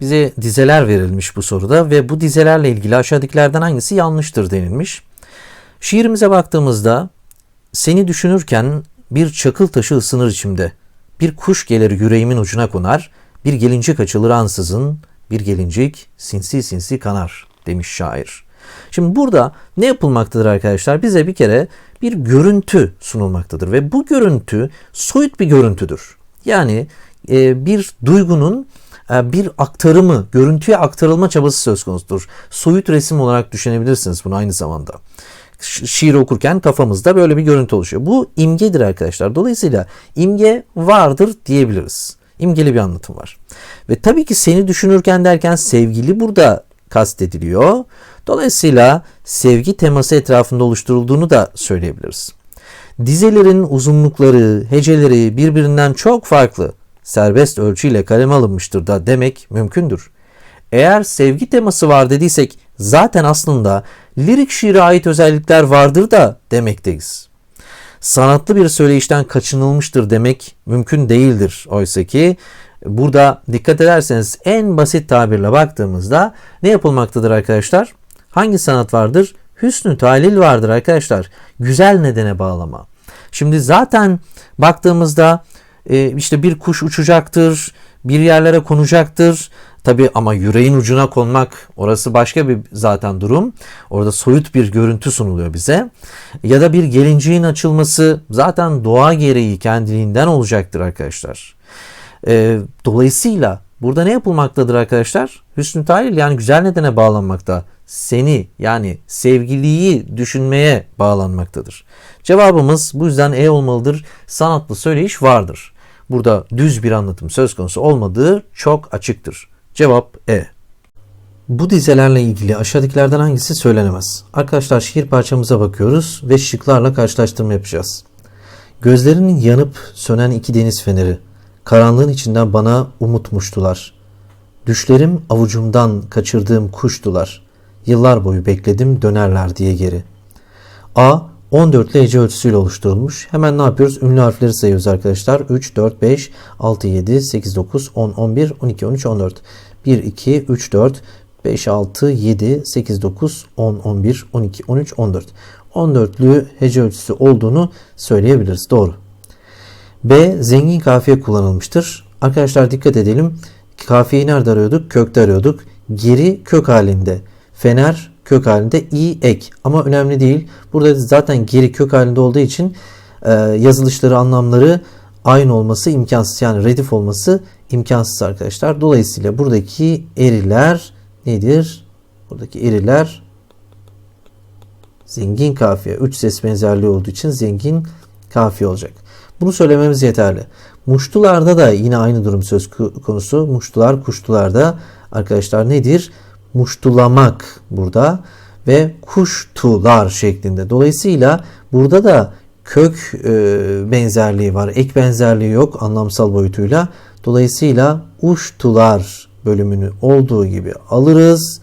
Bize dizeler verilmiş bu soruda ve bu dizelerle ilgili aşağıdakilerden hangisi yanlıştır denilmiş. Şiirimize baktığımızda seni düşünürken bir çakıl taşı ısınır içimde. Bir kuş gelir yüreğimin ucuna konar. Bir gelincik açılır ansızın. Bir gelincik sinsi sinsi kanar demiş şair. Şimdi burada ne yapılmaktadır arkadaşlar? Bize bir kere bir görüntü sunulmaktadır ve bu görüntü soyut bir görüntüdür. Yani e, bir duygunun bir aktarımı, görüntüye aktarılma çabası söz konusudur. Soyut resim olarak düşünebilirsiniz bunu aynı zamanda. Şiir okurken kafamızda böyle bir görüntü oluşuyor. Bu imgedir arkadaşlar. Dolayısıyla imge vardır diyebiliriz. İmgeli bir anlatım var. Ve tabii ki seni düşünürken derken sevgili burada kastediliyor. Dolayısıyla sevgi teması etrafında oluşturulduğunu da söyleyebiliriz. Dizelerin uzunlukları, heceleri birbirinden çok farklı. Serbest ölçüyle kaleme alınmıştır da demek mümkündür. Eğer sevgi teması var dediysek zaten aslında lirik şiire ait özellikler vardır da demekteyiz. Sanatlı bir söyleyişten kaçınılmıştır demek mümkün değildir. Oysa ki burada dikkat ederseniz en basit tabirle baktığımızda ne yapılmaktadır arkadaşlar? Hangi sanat vardır? Hüsnü talil vardır arkadaşlar. Güzel nedene bağlama. Şimdi zaten baktığımızda e, işte bir kuş uçacaktır, bir yerlere konacaktır. Tabi ama yüreğin ucuna konmak orası başka bir zaten durum. Orada soyut bir görüntü sunuluyor bize. Ya da bir gelinciğin açılması zaten doğa gereği kendiliğinden olacaktır arkadaşlar. E, dolayısıyla burada ne yapılmaktadır arkadaşlar? Hüsnü talil yani güzel nedene bağlanmakta. Seni yani sevgiliyi düşünmeye bağlanmaktadır. Cevabımız bu yüzden E olmalıdır. Sanatlı söyleyiş vardır. Burada düz bir anlatım söz konusu olmadığı çok açıktır. Cevap E. Bu dizelerle ilgili aşağıdakilerden hangisi söylenemez? Arkadaşlar şiir parçamıza bakıyoruz ve şıklarla karşılaştırma yapacağız. Gözlerinin yanıp sönen iki deniz feneri, karanlığın içinden bana umutmuştular. Düşlerim avucumdan kaçırdığım kuştular. Yıllar boyu bekledim dönerler diye geri. A 14 ile hece ölçüsüyle oluşturulmuş. Hemen ne yapıyoruz? Ünlü harfleri sayıyoruz arkadaşlar. 3, 4, 5, 6, 7, 8, 9, 10, 11, 12, 13, 14. 1, 2, 3, 4, 5, 6, 7, 8, 9, 10, 11, 12, 13, 14. 14'lü hece ölçüsü olduğunu söyleyebiliriz. Doğru. B. Zengin kafiye kullanılmıştır. Arkadaşlar dikkat edelim. Kafiyeyi nerede arıyorduk? Kökte arıyorduk. Geri kök halinde. Fener kök halinde i ek ama önemli değil. Burada zaten geri kök halinde olduğu için e, yazılışları anlamları aynı olması imkansız. Yani redif olması imkansız arkadaşlar. Dolayısıyla buradaki eriler nedir? Buradaki eriler zengin kafiye. Üç ses benzerliği olduğu için zengin kafiye olacak. Bunu söylememiz yeterli. Muştularda da yine aynı durum söz konusu. Muştular, kuştularda arkadaşlar nedir? Muştulamak burada ve kuştular şeklinde. Dolayısıyla burada da kök e, benzerliği var. Ek benzerliği yok anlamsal boyutuyla. Dolayısıyla uştular bölümünü olduğu gibi alırız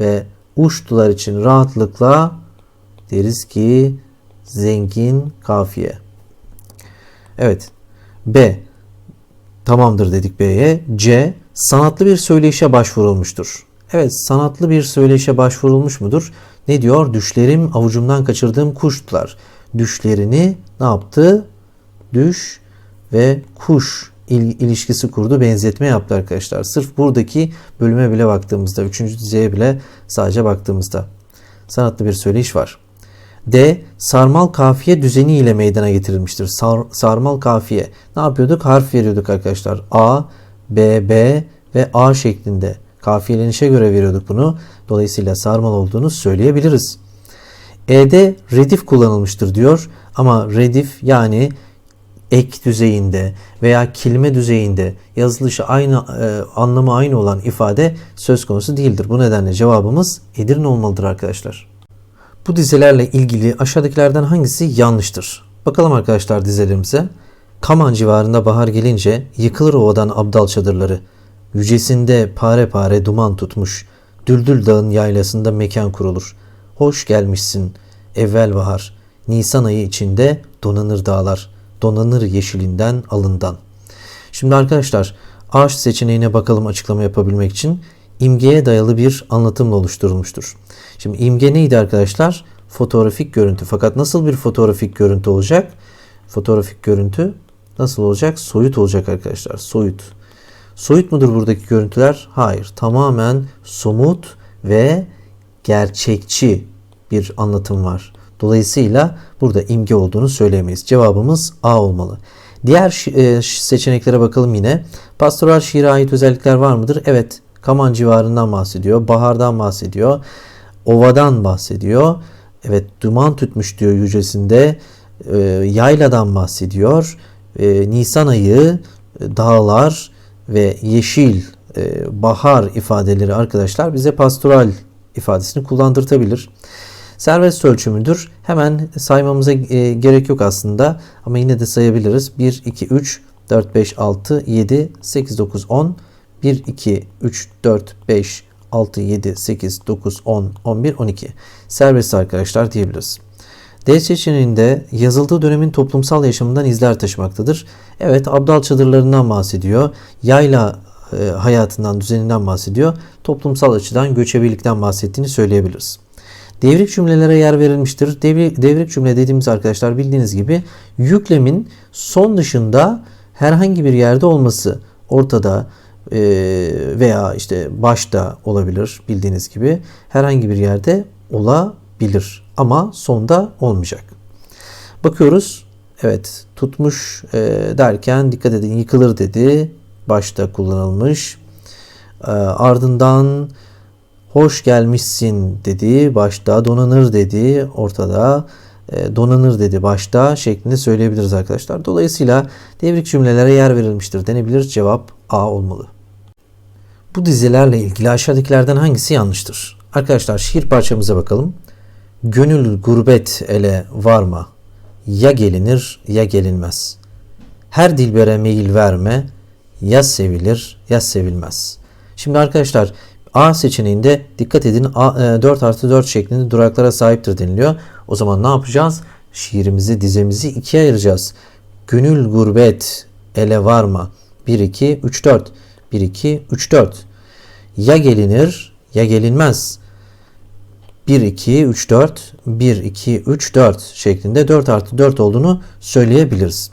ve uştular için rahatlıkla deriz ki zengin kafiye. Evet. B. Tamamdır dedik B'ye. C. Sanatlı bir söyleyişe başvurulmuştur. Evet sanatlı bir söyleyişe başvurulmuş mudur? Ne diyor? Düşlerim avucumdan kaçırdığım kuştular. Düşlerini ne yaptı? Düş ve kuş il- ilişkisi kurdu. Benzetme yaptı arkadaşlar. Sırf buradaki bölüme bile baktığımızda, üçüncü dizeye bile sadece baktığımızda sanatlı bir söyleyiş var. D. Sarmal kafiye düzeni ile meydana getirilmiştir. Sar, sarmal kafiye. Ne yapıyorduk? Harf veriyorduk arkadaşlar. A, B, B ve A şeklinde. Kafiyelenişe göre veriyorduk bunu. Dolayısıyla sarmal olduğunu söyleyebiliriz. E'de redif kullanılmıştır diyor. Ama redif yani ek düzeyinde veya kelime düzeyinde yazılışı aynı e, anlamı aynı olan ifade söz konusu değildir. Bu nedenle cevabımız Edirne olmalıdır arkadaşlar. Bu dizelerle ilgili aşağıdakilerden hangisi yanlıştır? Bakalım arkadaşlar dizelerimize. Kaman civarında bahar gelince yıkılır ovadan abdal çadırları. Yücesinde pare pare duman tutmuş. Düldül dağın yaylasında mekan kurulur. Hoş gelmişsin evvel bahar. Nisan ayı içinde donanır dağlar. Donanır yeşilinden alından. Şimdi arkadaşlar A seçeneğine bakalım açıklama yapabilmek için. İmgeye dayalı bir anlatımla oluşturulmuştur. Şimdi imge neydi arkadaşlar? Fotoğrafik görüntü. Fakat nasıl bir fotoğrafik görüntü olacak? Fotoğrafik görüntü nasıl olacak? Soyut olacak arkadaşlar. Soyut. Soyut mudur buradaki görüntüler? Hayır. Tamamen somut ve gerçekçi bir anlatım var. Dolayısıyla burada imge olduğunu söyleyemeyiz. Cevabımız A olmalı. Diğer e, seçeneklere bakalım yine. Pastoral şiire ait özellikler var mıdır? Evet. Kaman civarından bahsediyor. Bahardan bahsediyor. Ovadan bahsediyor. Evet duman tütmüş diyor yücesinde. E, yayladan bahsediyor. E, Nisan ayı, dağlar ve yeşil, bahar ifadeleri arkadaşlar bize pastoral ifadesini kullandırtabilir. Serbest ölçümüdür. Hemen saymamıza e, gerek yok aslında ama yine de sayabiliriz. 1, 2, 3, 4, 5, 6, 7, 8, 9, 10. 1, 2, 3, 4, 5, 6, 7, 8, 9, 10, 11, 12. Serbest arkadaşlar diyebiliriz. D seçeneğinde yazıldığı dönemin toplumsal yaşamından izler taşımaktadır. Evet abdal çadırlarından bahsediyor. Yayla e, hayatından, düzeninden bahsediyor. Toplumsal açıdan göçebelikten bahsettiğini söyleyebiliriz. Devrik cümlelere yer verilmiştir. Devrik, devrik cümle dediğimiz arkadaşlar bildiğiniz gibi yüklemin son dışında herhangi bir yerde olması ortada veya işte başta olabilir bildiğiniz gibi herhangi bir yerde olabilir ama sonda olmayacak. Bakıyoruz evet tutmuş e, derken dikkat edin yıkılır dedi başta kullanılmış e, ardından hoş gelmişsin dedi başta, donanır dedi ortada, e, donanır dedi başta şeklinde söyleyebiliriz arkadaşlar. Dolayısıyla devrik cümlelere yer verilmiştir denebilir. Cevap A olmalı. Bu dizilerle ilgili aşağıdakilerden hangisi yanlıştır? Arkadaşlar şiir parçamıza bakalım. Gönül gurbet ele varma. Ya gelinir ya gelinmez. Her dilbere meyil verme. Ya sevilir ya sevilmez. Şimdi arkadaşlar A seçeneğinde dikkat edin A, 4 e, artı 4 şeklinde duraklara sahiptir deniliyor. O zaman ne yapacağız? Şiirimizi, dizemizi ikiye ayıracağız. Gönül gurbet ele varma. 1, 2, 3, 4. 1, 2, 3, 4. Ya gelinir ya gelinmez. 1, 2, 3, 4. 1, 2, 3, 4 şeklinde 4 artı 4 olduğunu söyleyebiliriz.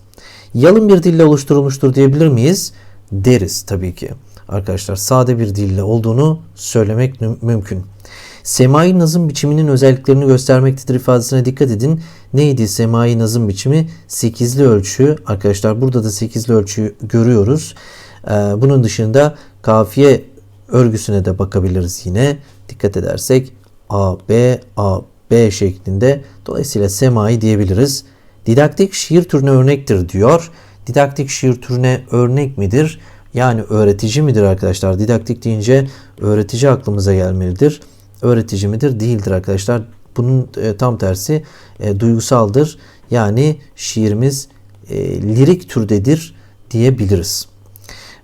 Yalın bir dille oluşturulmuştur diyebilir miyiz? Deriz tabii ki arkadaşlar sade bir dille olduğunu söylemek mümkün. Semai nazım biçiminin özelliklerini göstermektedir ifadesine dikkat edin. Neydi semai nazım biçimi? Sekizli ölçü. Arkadaşlar burada da sekizli ölçüyü görüyoruz. Ee, bunun dışında kafiye örgüsüne de bakabiliriz yine. Dikkat edersek A, B, A, B şeklinde. Dolayısıyla semai diyebiliriz. Didaktik şiir türüne örnektir diyor. Didaktik şiir türüne örnek midir? Yani öğretici midir arkadaşlar? Didaktik deyince öğretici aklımıza gelmelidir. Öğretici midir? Değildir arkadaşlar. Bunun e, tam tersi e, duygusaldır. Yani şiirimiz e, lirik türdedir diyebiliriz.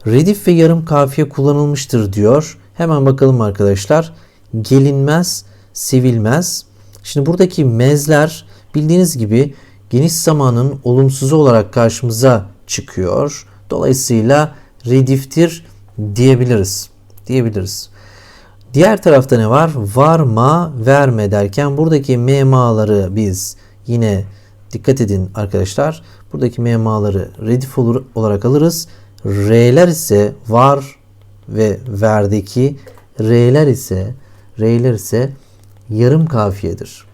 Redif ve yarım kafiye kullanılmıştır diyor. Hemen bakalım arkadaşlar. Gelinmez, sevilmez. Şimdi buradaki mezler bildiğiniz gibi geniş zamanın olumsuzu olarak karşımıza çıkıyor. Dolayısıyla rediftir diyebiliriz. Diyebiliriz. Diğer tarafta ne var? Varma, verme derken buradaki memaları biz yine dikkat edin arkadaşlar. Buradaki memaları redif olur, olarak alırız. R'ler ise var ve verdeki R'ler ise R'ler ise yarım kafiyedir.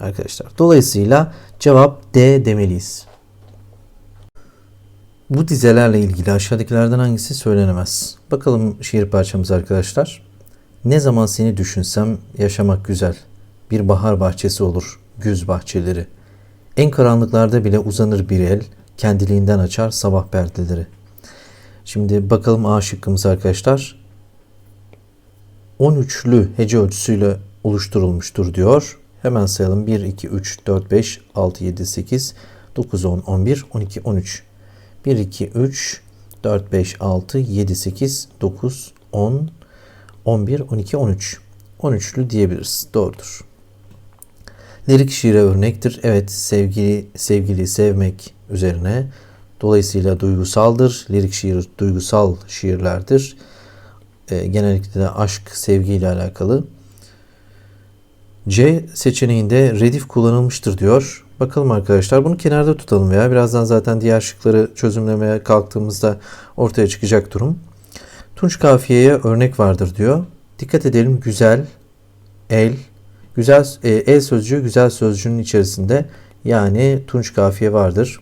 Arkadaşlar. Dolayısıyla cevap D demeliyiz. Bu dizelerle ilgili aşağıdakilerden hangisi söylenemez? Bakalım şiir parçamız arkadaşlar. Ne zaman seni düşünsem yaşamak güzel. Bir bahar bahçesi olur, güz bahçeleri. En karanlıklarda bile uzanır bir el, kendiliğinden açar sabah perdeleri. Şimdi bakalım A şıkkımız arkadaşlar. 13'lü hece ölçüsüyle oluşturulmuştur diyor. Hemen sayalım. 1, 2, 3, 4, 5, 6, 7, 8, 9, 10, 11, 12, 13. 1, 2, 3, 4, 5, 6, 7, 8, 9, 10, 11, 12, 13. 13'lü diyebiliriz. Doğrudur. Lirik şiire örnektir. Evet sevgili, sevgili sevmek üzerine. Dolayısıyla duygusaldır. Lirik şiir duygusal şiirlerdir. E, genellikle de aşk, sevgi ile alakalı. C seçeneğinde redif kullanılmıştır diyor. Bakalım arkadaşlar bunu kenarda tutalım veya birazdan zaten diğer şıkları çözümlemeye kalktığımızda ortaya çıkacak durum. Tunç kafiyeye örnek vardır diyor. Dikkat edelim güzel, el, güzel e, el sözcüğü güzel sözcüğünün içerisinde yani tunç kafiye vardır.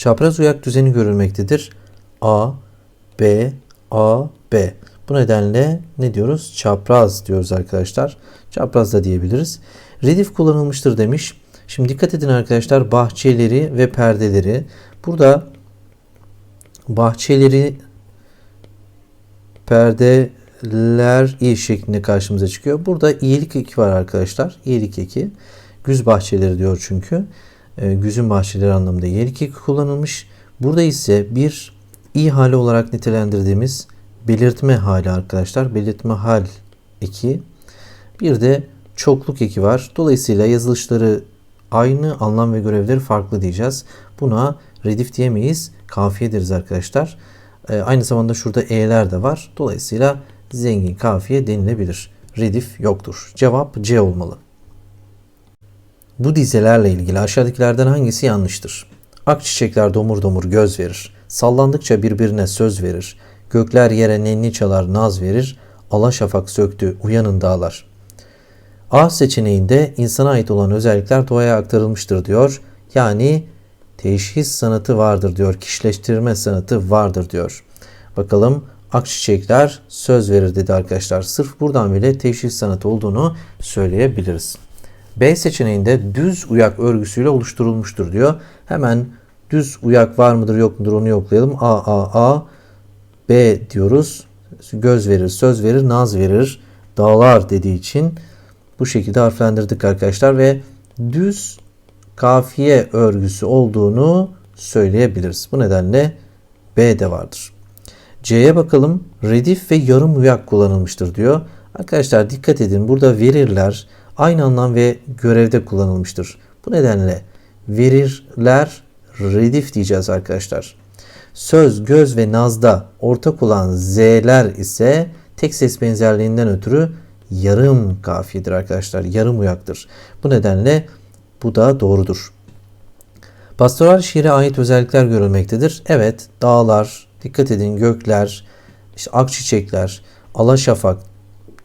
Çapraz uyak düzeni görülmektedir. A, B, A, B. Bu nedenle ne diyoruz? Çapraz diyoruz arkadaşlar. Çapraz da diyebiliriz. Redif kullanılmıştır demiş. Şimdi dikkat edin arkadaşlar bahçeleri ve perdeleri. Burada bahçeleri perdeler i şeklinde karşımıza çıkıyor. Burada iyilik eki var arkadaşlar. İyilik eki. Güz bahçeleri diyor çünkü. E, güzün bahçeleri anlamında iyilik eki kullanılmış. Burada ise bir i hali olarak nitelendirdiğimiz belirtme hali arkadaşlar. Belirtme hal eki. Bir de çokluk eki var. Dolayısıyla yazılışları aynı anlam ve görevleri farklı diyeceğiz. Buna redif diyemeyiz. Kafiye deriz arkadaşlar. E, aynı zamanda şurada e'ler de var. Dolayısıyla zengin kafiye denilebilir. Redif yoktur. Cevap C olmalı. Bu dizelerle ilgili aşağıdakilerden hangisi yanlıştır? Akçiçekler domur domur göz verir. Sallandıkça birbirine söz verir. Gökler yere nenni çalar naz verir. Ala şafak söktü uyanın dağlar. A seçeneğinde insana ait olan özellikler doğaya aktarılmıştır diyor. Yani teşhis sanatı vardır diyor. Kişileştirme sanatı vardır diyor. Bakalım akçiçekler söz verir dedi arkadaşlar. Sırf buradan bile teşhis sanatı olduğunu söyleyebiliriz. B seçeneğinde düz uyak örgüsüyle oluşturulmuştur diyor. Hemen düz uyak var mıdır yok mudur onu yoklayalım. A, A, A, B diyoruz. Göz verir, söz verir, naz verir, dağlar dediği için bu şekilde harflendirdik arkadaşlar ve düz kafiye örgüsü olduğunu söyleyebiliriz. Bu nedenle B de vardır. C'ye bakalım. Redif ve yarım uyak kullanılmıştır diyor. Arkadaşlar dikkat edin. Burada verirler aynı anlam ve görevde kullanılmıştır. Bu nedenle verirler redif diyeceğiz arkadaşlar. Söz, göz ve nazda ortak olan z'ler ise tek ses benzerliğinden ötürü yarım kafiyedir arkadaşlar. Yarım uyaktır. Bu nedenle bu da doğrudur. Pastoral şiire ait özellikler görülmektedir. Evet, dağlar, dikkat edin gökler, işte akçiçekler, alaşafak,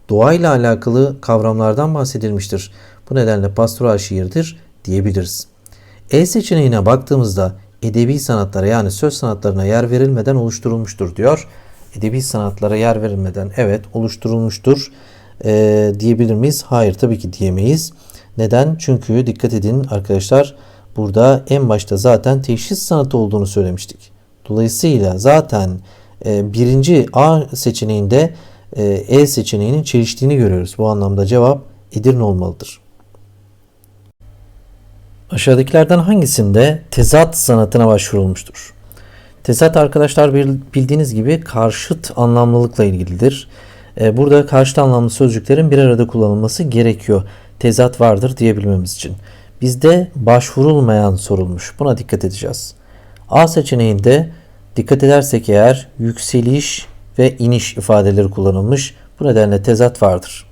doğayla alakalı kavramlardan bahsedilmiştir. Bu nedenle pastoral şiirdir diyebiliriz. E seçeneğine baktığımızda edebi sanatlara yani söz sanatlarına yer verilmeden oluşturulmuştur diyor. Edebi sanatlara yer verilmeden evet oluşturulmuştur e, diyebilir miyiz? Hayır tabii ki diyemeyiz. Neden? Çünkü dikkat edin arkadaşlar burada en başta zaten teşhis sanatı olduğunu söylemiştik. Dolayısıyla zaten e, birinci A seçeneğinde e, E seçeneğinin çeliştiğini görüyoruz. Bu anlamda cevap Edirne olmalıdır. Aşağıdakilerden hangisinde tezat sanatına başvurulmuştur? Tezat arkadaşlar bildiğiniz gibi karşıt anlamlılıkla ilgilidir. E, burada karşıt anlamlı sözcüklerin bir arada kullanılması gerekiyor. Tezat vardır diyebilmemiz için. Bizde başvurulmayan sorulmuş. Buna dikkat edeceğiz. A seçeneğinde dikkat edersek eğer yükseliş ve iniş ifadeleri kullanılmış. Bu nedenle tezat vardır.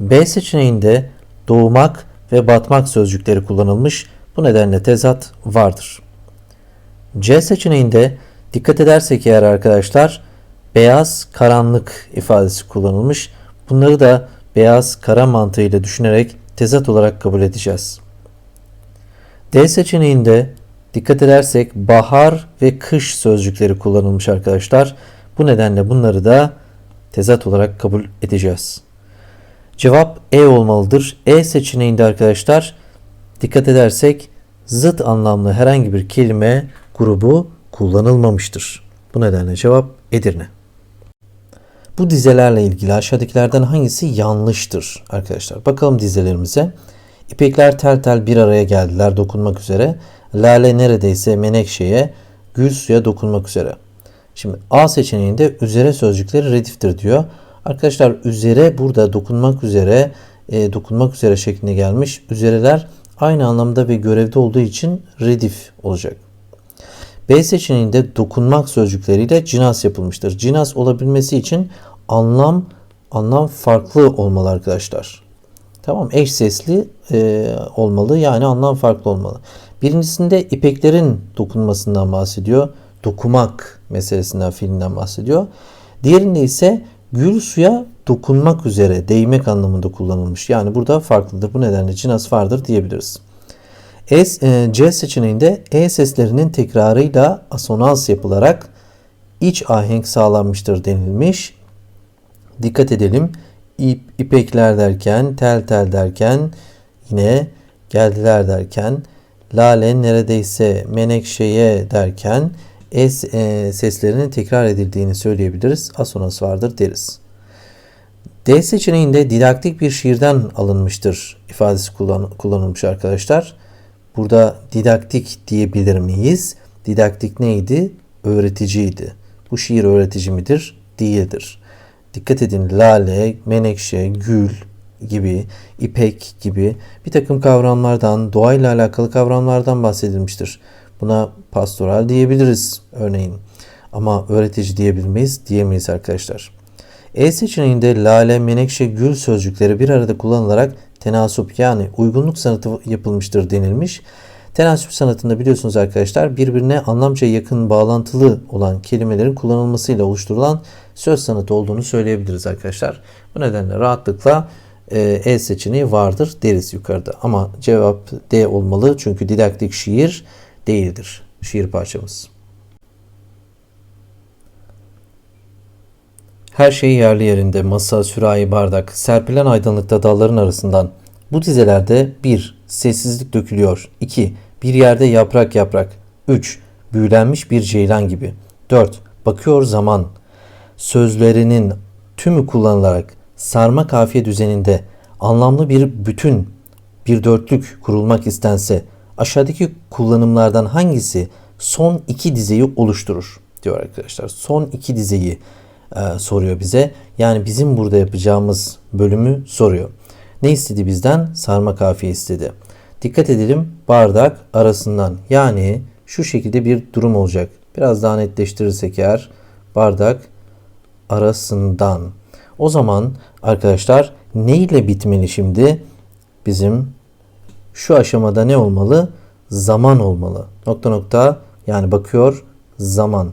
B seçeneğinde doğmak ve batmak sözcükleri kullanılmış. Bu nedenle tezat vardır. C seçeneğinde dikkat edersek eğer arkadaşlar beyaz karanlık ifadesi kullanılmış. Bunları da beyaz kara mantığıyla düşünerek tezat olarak kabul edeceğiz. D seçeneğinde dikkat edersek bahar ve kış sözcükleri kullanılmış arkadaşlar. Bu nedenle bunları da tezat olarak kabul edeceğiz. Cevap E olmalıdır. E seçeneğinde arkadaşlar dikkat edersek zıt anlamlı herhangi bir kelime grubu kullanılmamıştır. Bu nedenle cevap Edirne. Bu dizelerle ilgili aşağıdakilerden hangisi yanlıştır arkadaşlar? Bakalım dizelerimize. İpekler tel tel bir araya geldiler dokunmak üzere. Lale neredeyse menekşeye, gül suya dokunmak üzere. Şimdi A seçeneğinde üzere sözcükleri rediftir diyor. Arkadaşlar üzere burada dokunmak üzere, e, dokunmak üzere şeklinde gelmiş. Üzereler aynı anlamda ve görevde olduğu için redif olacak. B seçeneğinde dokunmak sözcükleriyle cinas yapılmıştır. Cinas olabilmesi için anlam anlam farklı olmalı arkadaşlar. Tamam eş sesli e, olmalı yani anlam farklı olmalı. Birincisinde ipeklerin dokunmasından bahsediyor. Dokumak meselesinden fiilinden bahsediyor. Diğerinde ise gül suya dokunmak üzere değmek anlamında kullanılmış. Yani burada farklıdır. Bu nedenle cinas vardır diyebiliriz. E, e, C seçeneğinde E seslerinin tekrarıyla asonans yapılarak iç ahenk sağlanmıştır denilmiş. Dikkat edelim. İp, ipekler derken, tel tel derken, yine geldiler derken, lale neredeyse menekşeye derken es e, seslerinin tekrar edildiğini söyleyebiliriz. Asonans vardır deriz. D seçeneğinde didaktik bir şiirden alınmıştır ifadesi kullan, kullanılmış arkadaşlar. Burada didaktik diyebilir miyiz? Didaktik neydi? Öğreticiydi. Bu şiir öğretici midir? Değildir. Dikkat edin lale, menekşe, gül gibi, ipek gibi bir takım kavramlardan, doğayla alakalı kavramlardan bahsedilmiştir. Buna pastoral diyebiliriz örneğin. Ama öğretici diyebilir miyiz? Diyemeyiz arkadaşlar. E seçeneğinde lale, menekşe, gül sözcükleri bir arada kullanılarak tenasup yani uygunluk sanatı yapılmıştır denilmiş. Tenasüp sanatında biliyorsunuz arkadaşlar birbirine anlamca yakın bağlantılı olan kelimelerin kullanılmasıyla oluşturulan söz sanatı olduğunu söyleyebiliriz arkadaşlar. Bu nedenle rahatlıkla e, E seçeneği vardır deriz yukarıda. Ama cevap D olmalı çünkü didaktik şiir değildir şiir parçamız. Her şey yerli yerinde, masa, sürahi, bardak, serpilen aydınlıkta dalların arasından. Bu dizelerde 1. Sessizlik dökülüyor. 2. Bir yerde yaprak yaprak. 3. Büyülenmiş bir ceylan gibi. 4. Bakıyor zaman. Sözlerinin tümü kullanılarak sarma kafiye düzeninde anlamlı bir bütün, bir dörtlük kurulmak istense aşağıdaki kullanımlardan hangisi son iki dizeyi oluşturur diyor arkadaşlar. Son iki dizeyi e, soruyor bize. Yani bizim burada yapacağımız bölümü soruyor. Ne istedi bizden? Sarma kafiye istedi. Dikkat edelim bardak arasından yani şu şekilde bir durum olacak. Biraz daha netleştirirsek eğer bardak arasından. O zaman arkadaşlar ne ile bitmeli şimdi? Bizim şu aşamada ne olmalı? Zaman olmalı. Nokta nokta yani bakıyor zaman.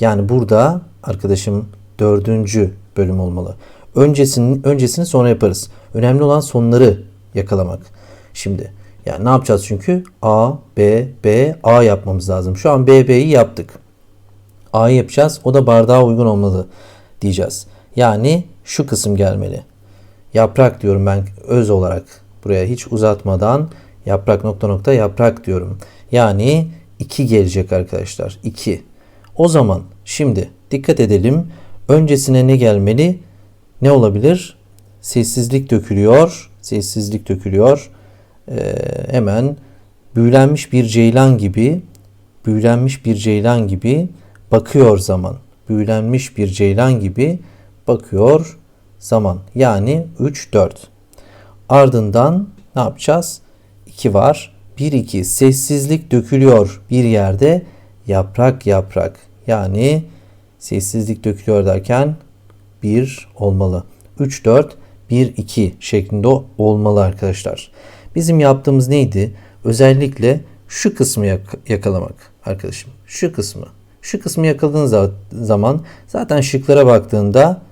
Yani burada arkadaşım dördüncü bölüm olmalı. Öncesini, öncesini sonra yaparız. Önemli olan sonları yakalamak. Şimdi yani ne yapacağız çünkü? A, B, B, A yapmamız lazım. Şu an B, B'yi yaptık. A'yı yapacağız. O da bardağa uygun olmalı diyeceğiz. Yani şu kısım gelmeli. Yaprak diyorum ben öz olarak buraya hiç uzatmadan yaprak nokta nokta yaprak diyorum. Yani 2 gelecek arkadaşlar. 2. O zaman şimdi dikkat edelim. Öncesine ne gelmeli? Ne olabilir? Sessizlik dökülüyor. Sessizlik dökülüyor. Ee, hemen büyülenmiş bir ceylan gibi büyülenmiş bir ceylan gibi bakıyor zaman. Büyülenmiş bir ceylan gibi bakıyor zaman. Yani 3 4. Ardından ne yapacağız? 2 var. 1 2 sessizlik dökülüyor bir yerde yaprak yaprak. Yani sessizlik dökülüyor derken 1 olmalı. 3 4 1 2 şeklinde olmalı arkadaşlar. Bizim yaptığımız neydi? Özellikle şu kısmı yakalamak arkadaşım. Şu kısmı. Şu kısmı yakaladığın zaman zaten şıklara baktığında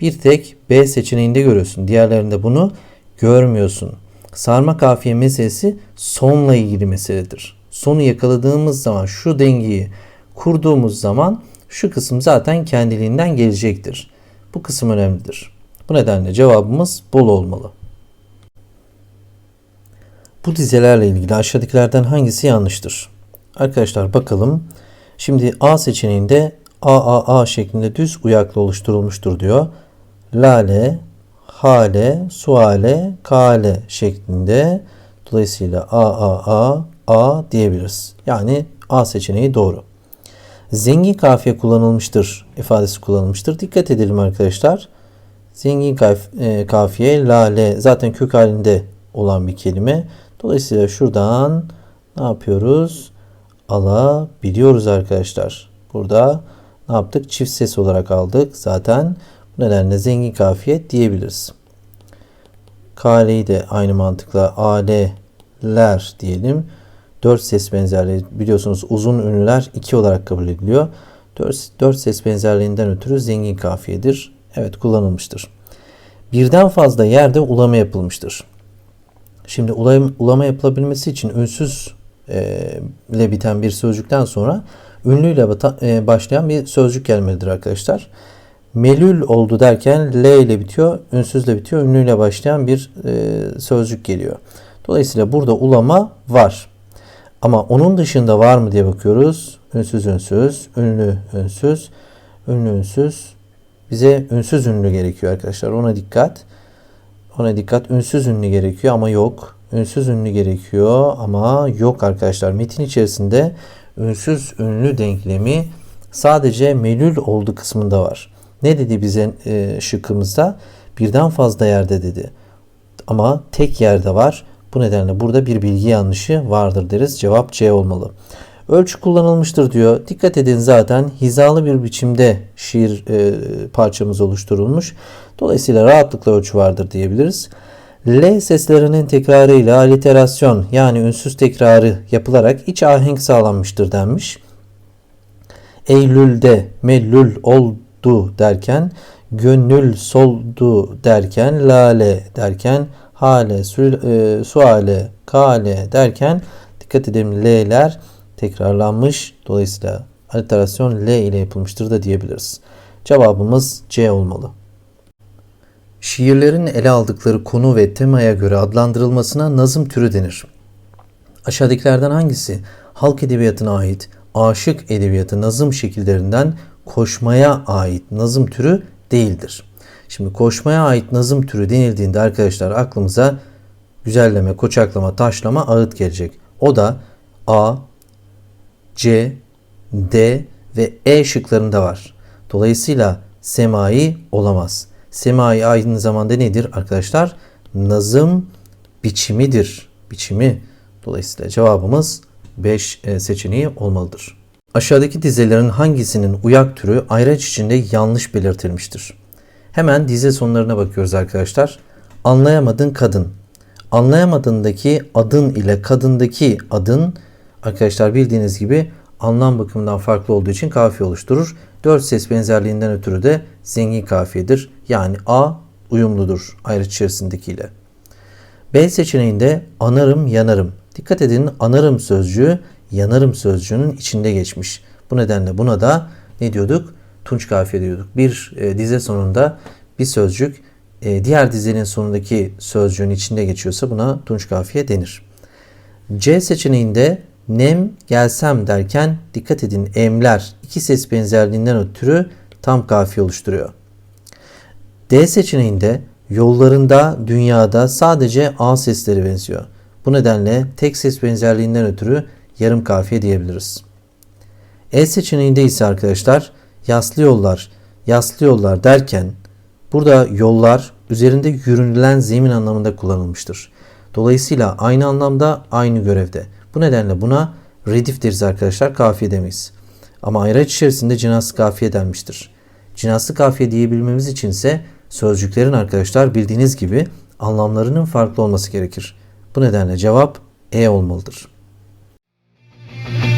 bir tek B seçeneğinde görüyorsun. Diğerlerinde bunu görmüyorsun. Sarma kafiye meselesi sonla ilgili meseledir. Sonu yakaladığımız zaman şu dengeyi kurduğumuz zaman şu kısım zaten kendiliğinden gelecektir. Bu kısım önemlidir. Bu nedenle cevabımız bol olmalı. Bu dizelerle ilgili aşağıdakilerden hangisi yanlıştır? Arkadaşlar bakalım. Şimdi A seçeneğinde A A A şeklinde düz uyaklı oluşturulmuştur diyor. Lale, hale, suale, kale şeklinde. Dolayısıyla A A A A diyebiliriz. Yani A seçeneği doğru. Zengin kafiye kullanılmıştır ifadesi kullanılmıştır. Dikkat edelim arkadaşlar. Zengin e, kafiye lale zaten kök halinde olan bir kelime. Dolayısıyla şuradan ne yapıyoruz? alabiliyoruz arkadaşlar. Burada ne yaptık? Çift ses olarak aldık. Zaten bu nedenle zengin kafiye diyebiliriz. Kaleyi de aynı mantıkla aleler diyelim. Dört ses benzerliği biliyorsunuz uzun ünlüler iki olarak kabul ediliyor. Dört, dört ses benzerliğinden ötürü zengin kafiyedir. Evet kullanılmıştır. Birden fazla yerde ulama yapılmıştır. Şimdi ulama, ulama yapılabilmesi için ünsüz e, ile biten bir sözcükten sonra ünlüyle e, başlayan bir sözcük gelmelidir arkadaşlar. Melül oldu derken L ile bitiyor, ünsüzle bitiyor, ünlüyle başlayan bir e, sözcük geliyor. Dolayısıyla burada ulama var. Ama onun dışında var mı diye bakıyoruz. Ünsüz ünsüz, ünlü ünsüz, ünlü ünsüz. Bize ünsüz ünlü gerekiyor arkadaşlar. Ona dikkat. Ona dikkat. Ünsüz ünlü gerekiyor ama yok. Ünsüz ünlü gerekiyor ama yok arkadaşlar. Metin içerisinde ünsüz ünlü denklemi sadece melül oldu kısmında var. Ne dedi bize e, şıkkımızda? Birden fazla yerde dedi. Ama tek yerde var. Bu nedenle burada bir bilgi yanlışı vardır deriz. Cevap C olmalı. Ölçü kullanılmıştır diyor. Dikkat edin zaten hizalı bir biçimde şiir e, parçamız oluşturulmuş. Dolayısıyla rahatlıkla ölçü vardır diyebiliriz. L seslerinin tekrarıyla aliterasyon yani ünsüz tekrarı yapılarak iç ahenk sağlanmıştır denmiş. Eylül'de mellül oldu derken, gönül soldu derken, lale derken, hale, su, e, suale, kale derken dikkat edelim L'ler tekrarlanmış. Dolayısıyla aliterasyon L ile yapılmıştır da diyebiliriz. Cevabımız C olmalı. Şiirlerin ele aldıkları konu ve temaya göre adlandırılmasına nazım türü denir. Aşağıdakilerden hangisi halk edebiyatına ait aşık edebiyatı nazım şekillerinden koşmaya ait nazım türü değildir? Şimdi koşmaya ait nazım türü denildiğinde arkadaşlar aklımıza güzelleme, koçaklama, taşlama, ağıt gelecek. O da A, C, D ve E şıklarında var. Dolayısıyla semai olamaz. Semai aynı zamanda nedir arkadaşlar? Nazım biçimidir. Biçimi. Dolayısıyla cevabımız 5 e, seçeneği olmalıdır. Aşağıdaki dizelerin hangisinin uyak türü ayraç içinde yanlış belirtilmiştir? Hemen dize sonlarına bakıyoruz arkadaşlar. Anlayamadın kadın. Anlayamadığındaki adın ile kadındaki adın arkadaşlar bildiğiniz gibi anlam bakımından farklı olduğu için kafiye oluşturur. Dört ses benzerliğinden ötürü de zengin kafiyedir. Yani A uyumludur ayrıç içerisindekiyle. B seçeneğinde anarım yanarım. Dikkat edin anarım sözcüğü yanarım sözcüğünün içinde geçmiş. Bu nedenle buna da ne diyorduk? Tunç kafiye diyorduk. Bir e, dize sonunda bir sözcük e, diğer dizenin sonundaki sözcüğün içinde geçiyorsa buna tunç kafiye denir. C seçeneğinde nem gelsem derken dikkat edin emler iki ses benzerliğinden ötürü tam kafiye oluşturuyor. D seçeneğinde yollarında dünyada sadece A sesleri benziyor. Bu nedenle tek ses benzerliğinden ötürü yarım kafiye diyebiliriz. E seçeneğinde ise arkadaşlar yaslı yollar, yaslı yollar derken burada yollar üzerinde yürünülen zemin anlamında kullanılmıştır. Dolayısıyla aynı anlamda aynı görevde. Bu nedenle buna redif deriz arkadaşlar kafiye demeyiz. Ama ayraç içerisinde cinaslı kafiye denmiştir. Cinaslı kafiye diyebilmemiz için ise sözcüklerin arkadaşlar bildiğiniz gibi anlamlarının farklı olması gerekir. Bu nedenle cevap E olmalıdır. Thank you.